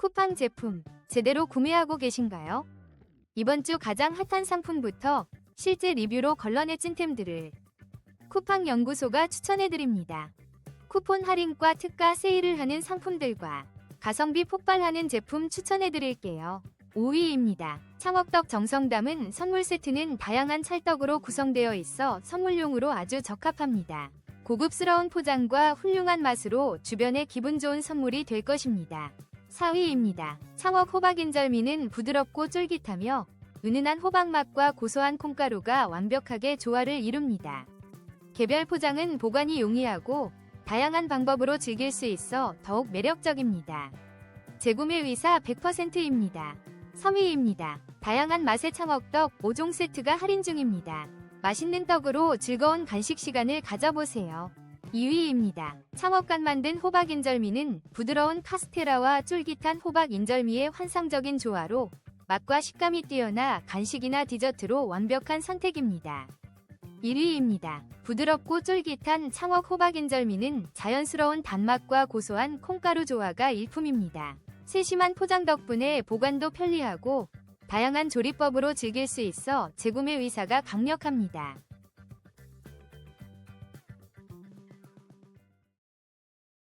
쿠팡 제품 제대로 구매하고 계신가요? 이번 주 가장 핫한 상품부터 실제 리뷰로 걸러내 찐템들을 쿠팡 연구소가 추천해드립니다. 쿠폰 할인과 특가 세일을 하는 상품들과 가성비 폭발하는 제품 추천해드릴게요. 5위입니다. 창업떡 정성담은 선물 세트는 다양한 찰떡으로 구성되어 있어 선물용으로 아주 적합합니다. 고급스러운 포장과 훌륭한 맛으로 주변에 기분 좋은 선물이 될 것입니다. 4위입니다. 창업 호박 인절미는 부드럽고 쫄깃하며 은은한 호박 맛과 고소한 콩가루가 완벽하게 조화를 이룹니다. 개별 포장은 보관이 용이하고 다양한 방법으로 즐길 수 있어 더욱 매력적입니다. 재구매 의사 100%입니다. 3위입니다. 다양한 맛의 창업떡 5종 세트가 할인 중입니다. 맛있는 떡으로 즐거운 간식 시간을 가져보세요. 2위입니다. 창업간 만든 호박 인절미는 부드러운 카스테라와 쫄깃한 호박 인절미의 환상적인 조화로 맛과 식감이 뛰어나 간식이나 디저트로 완벽한 선택입니다. 1위입니다. 부드럽고 쫄깃한 창업 호박 인절미는 자연스러운 단맛과 고소한 콩가루 조화가 일품입니다. 세심한 포장 덕분에 보관도 편리하고 다양한 조리법으로 즐길 수 있어 재구매 의사가 강력합니다.